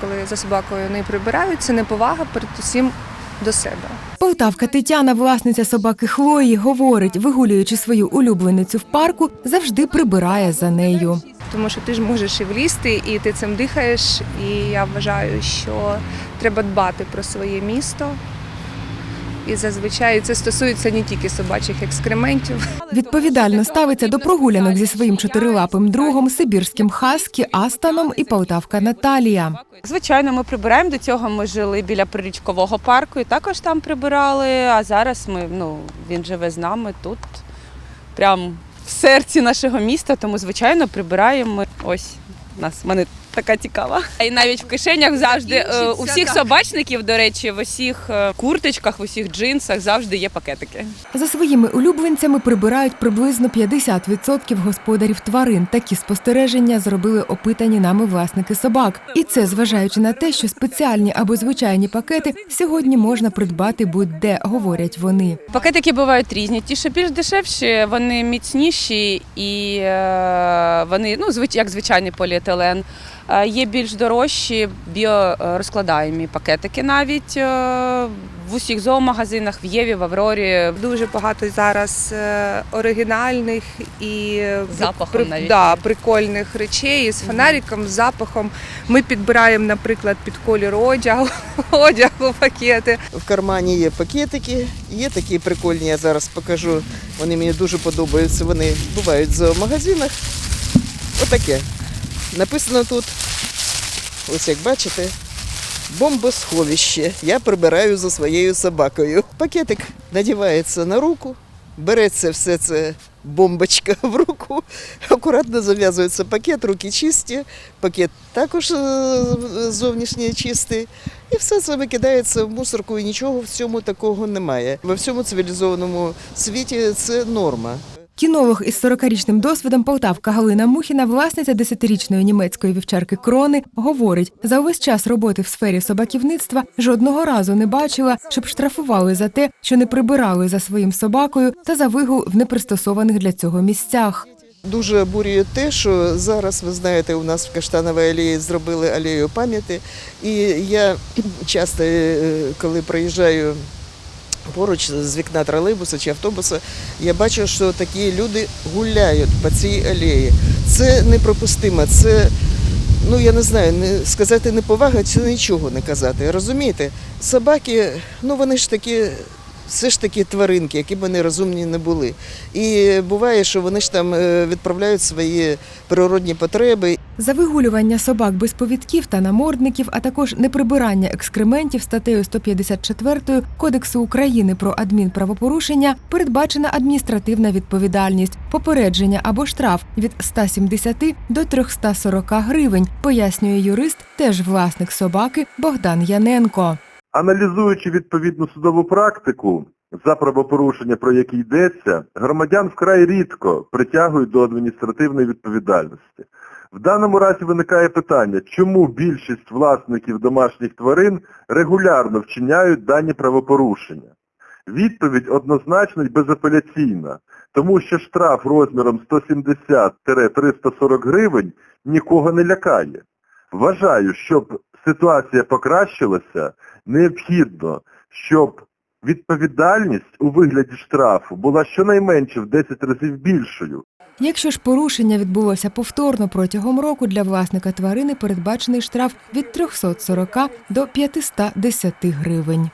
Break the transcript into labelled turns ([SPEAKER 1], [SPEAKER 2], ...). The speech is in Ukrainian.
[SPEAKER 1] коли за собакою не прибирають, це неповага передусім до себе.
[SPEAKER 2] Полтавка Тетяна, власниця собаки Хлої, говорить, вигулюючи свою улюбленицю в парку, завжди прибирає за нею.
[SPEAKER 1] Тому що ти ж можеш і влізти, і ти цим дихаєш. І я вважаю, що треба дбати про своє місто. І зазвичай це стосується не тільки собачих екскрементів.
[SPEAKER 2] Відповідально ставиться до прогулянок зі своїм чотирилапим другом, сибірським хаскі, Астаном і Полтавка Наталія.
[SPEAKER 3] Звичайно, ми прибираємо. До цього ми жили біля прирічкового парку і також там прибирали. А зараз ми, ну, він живе з нами тут, прямо в серці нашого міста, тому, звичайно, прибираємо. Ось у нас мене така цікава. І навіть в кишенях завжди е, у всіх собачників, до речі, в усіх е, курточках, в усіх джинсах завжди є пакетики.
[SPEAKER 2] За своїми улюбленцями прибирають приблизно 50% господарів тварин. Такі спостереження зробили опитані нами власники собак. І це зважаючи на те, що спеціальні або звичайні пакети сьогодні можна придбати будь-де, говорять вони.
[SPEAKER 3] Пакетики бувають різні. Ті, що більш дешевші, вони міцніші і е, вони, ну, звич- як звичайний поліетилен. Е, Є більш дорожчі біорозкладаємі пакетики навіть е, в усіх зоомагазинах, в Єві, в Аврорі.
[SPEAKER 1] Дуже багато зараз е, оригінальних і
[SPEAKER 3] Запахом навіть.
[SPEAKER 1] да, прикольних речей з фонариком, з запахом. Ми підбираємо, наприклад, під колір одягу, одягу пакети.
[SPEAKER 4] В кармані є пакетики, є такі прикольні, я зараз покажу. Вони мені дуже подобаються. Вони бувають в зоомагазинах. Отаке. Написано тут, ось як бачите, бомбосховище. Я прибираю за своєю собакою. Пакетик надівається на руку, береться все це. Бомбочка в руку, акуратно зав'язується пакет, руки чисті, пакет також е, зовнішній чистий. І все це викидається в мусорку, і нічого в цьому такого немає. Во всьому цивілізованому світі це норма.
[SPEAKER 2] Кінолог із 40-річним досвідом Полтавка Галина Мухіна, власниця 10-річної німецької вівчарки Крони, говорить, за увесь час роботи в сфері собаківництва жодного разу не бачила, щоб штрафували за те, що не прибирали за своїм собакою та за вигул в непристосованих для цього місцях.
[SPEAKER 4] Дуже обурює те, що зараз, ви знаєте, у нас в Каштановій алеї зробили алею пам'яті. І я часто, е, коли проїжджаю поруч з вікна тролейбуса чи автобуса, я бачу, що такі люди гуляють по цій алеї. Це неприпустимо. Це, ну я не знаю, не сказати неповага, це нічого не казати. Розумієте? Собаки, ну вони ж такі. Все ж таки тваринки, які б вони розумні не були. І буває, що вони ж там е, відправляють свої природні потреби.
[SPEAKER 2] За вигулювання собак без повідків та намордників, а також неприбирання екскрементів статтею 154 Кодексу України про адмінправопорушення передбачена адміністративна відповідальність, попередження або штраф від 170 до 340 гривень, пояснює юрист, теж власник собаки Богдан Яненко.
[SPEAKER 5] Аналізуючи відповідну судову практику за правопорушення, про які йдеться, громадян вкрай рідко притягують до адміністративної відповідальності. В даному разі виникає питання, чому більшість власників домашніх тварин регулярно вчиняють дані правопорушення? Відповідь однозначно й безапеляційна, тому що штраф розміром 170-340 гривень нікого не лякає. Вважаю, щоб ситуація покращилася, необхідно, щоб відповідальність у вигляді штрафу була щонайменше в 10 разів більшою.
[SPEAKER 2] Якщо ж порушення відбулося повторно протягом року, для власника тварини передбачений штраф від 340 до 510 гривень.